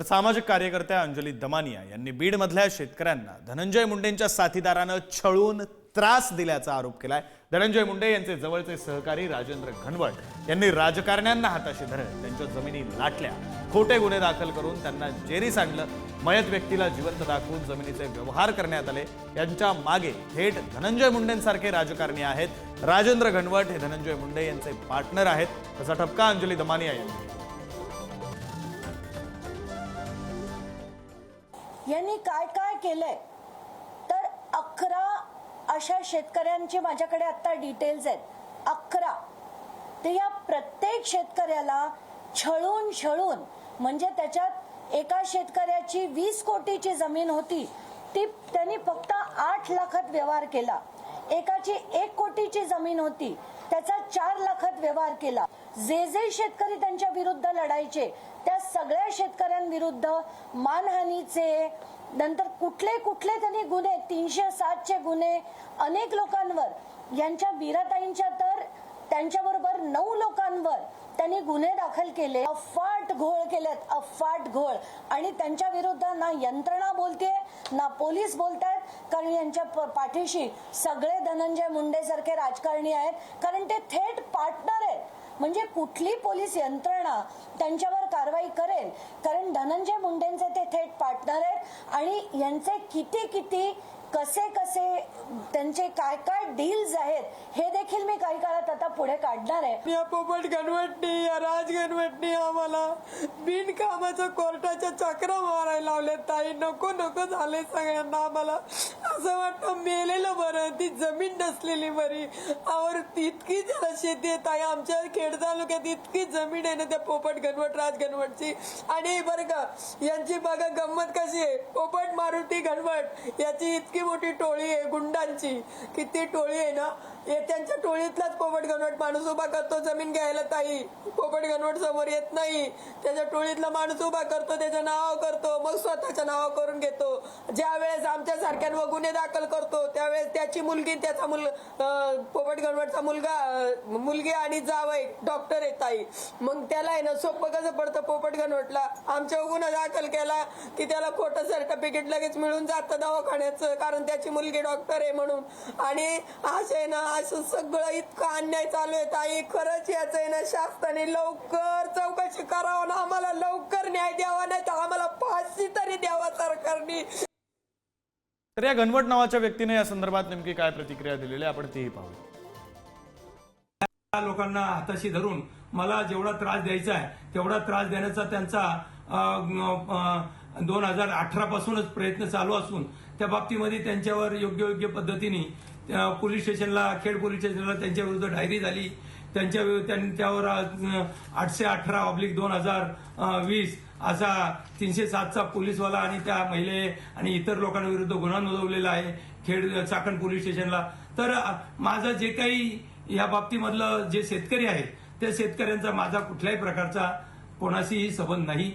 तर सामाजिक कार्यकर्त्या अंजली दमानिया यांनी बीडमधल्या शेतकऱ्यांना धनंजय मुंडेंच्या साथीदारानं छळून त्रास दिल्याचा आरोप केलाय. धनंजय मुंडे यांचे जवळचे सहकारी राजेंद्र घनवट यांनी राजकारण्यांना हाताशी धरत त्यांच्या जमिनी लाटल्या. खोटे गुन्हे दाखल करून त्यांना जेरीस आणलं मयत व्यक्तीला जिवंत दाखवून जमिनीचे व्यवहार करण्यात आले. यांच्या मागे थेट धनंजय मुंडेंसारखे राजकारणी आहेत. राजेंद्र घनवट हे धनंजय मुंडे यांचे पार्टनर आहेत. तसा ठपका अंजली दमानिया यांनी यांनी काय काय केलंय? तर अकरा अशा शेतकऱ्यांचे माझ्याकडे आता डिटेल्स आहेत. अकरा. ते या प्रत्येक शेतकऱ्याला छळून छळून म्हणजे त्याच्यात एका शेतकऱ्याची वीस कोटीची जमीन होती ती त्यांनी फक्त आठ लाखात व्यवहार केला. एकाची एक कोटीची जमीन होती. त्याचा चार लाखात व्यवहार केला. जे जे शेतकरी त्यांच्या विरुद्ध लढायचे त्या सगळ्या शेतकऱ्यांविरुद्ध मानहानीचे नंतर कुठले कुठले त्यांनी गुन्हे तीनशे सातचे गुन्हे अनेक लोकांवर यांच्या बीराताईंच्या तर त्यांच्याबरोबर नऊ लोकांवर त्यांनी गुन्हे दाखल केले. अफाट घोळ केलेत अफाट घोळ. आणि त्यांच्या विरुद्ध ना यंत्रणा बोलते ना पोलीस बोलतायत कारण यांच्या पाठीशी सगळे धनंजय मुंडे सारखे राजकारणी आहेत. कारण ते थेट पार्टनर आहेत. म्हणजे कुठली पोलीस यंत्रणा त्यांच्यावर कारवाई करेल? कारण धनंजय मुंडेंचे ते थेट पार्टनर आहेत. आणि यांचे किती किती कसे कसे त्यांचे काय काय डील्स आहेत हे देखील मी काही काळात आता पुढे काढणार आहे. या पोपट गणवटनी या राज गणवटनी आम्हाला. बिनकामाचं कोर्टाच्या चक्र मारायला लावले ताई. नको नको झाले सगळ्यांना आम्हाला. असं वाटतं मेलेलं बरं ती जमीन नसलेली बरी. और इतकी जरा शेती आहे ताई. आमच्या खेड तालुक्यात इतकी जमीन आहे ना त्या पोपट गणवट राज गणवटची आणि बरं का यांची बघा गंमत कशी आहे. पोपट मारुती गणवट याची इतकी मोठी टोळी आहे गुंडांची. किती टोळी आहे ना त्यांच्या टोळीतलाच पोपट गणवट माणूस उभा करतो जमीन घ्यायला ताई. पोपट गणवट समोर येत नाही. त्याच्या टोळीतला माणूस उभा करतो त्याचं नाव करतो मग स्वतःच्या नाव करून घेतो. ज्या वेळेस आमच्या सारख्यांवर गुन्हे दाखल करतो त्यावेळेस त्याची मुलगी त्याचा मुल पोपट गणवटचा मुलगा मुलगी आणि जावई डॉक्टर आहे ताई. मग त्याला आहे ना सोपं कसं पडतं पोपट गणवटला आमच्या गुन्हा दाखल केला की त्याला खोटं सर्टिफिकेट लगेच मिळून जातं दवाखान्याचं कारण त्याची मुलगी डॉक्टर आहे म्हणून. आणि असं आहे ना असं सगळं इतकं अन्याय चालू आहे ताई. खरंच याच आहे ना शासनाने लवकर चौकशी करावं ना. आम्हाला लवकर न्याय द्यावा नाही तर आम्हाला फाशी तरी द्यावा सरकारने. तर या घनवट नावाच्या व्यक्तीने या संदर्भात नेमकी काय प्रतिक्रिया दिलेली आपण तेही पाहू लोकांना हाताशी धरून मला जेवढा त्रास द्यायचा आहे तेवढा त्रास देण्याचा त्यांचा दोन हजार अठरा पासूनच प्रयत्न चालू असून त्या बाबतीमध्ये त्यांच्यावर योग्य योग्य पद्धतीने पोलीस स्टेशनला खेड पोलीस स्टेशनला त्यांच्या विरुद्ध डायरी झाली. त्यांच्या त्यां- त्यावर आठशे अठरा ऑब्लिक दोन हजार वीस असा तीनशे सातचा पोलीसवाला आणि त्या महिले आणि इतर लोकांविरुद्ध गुन्हा नोंदवलेला आहे खेड चाकण पोलीस स्टेशनला. तर माझं जे काही या बाबतीमधलं जे शेतकरी आहेत त्या शेतकऱ्यांचा माझा कुठल्याही प्रकारचा कोणाशीही संबंध नाही.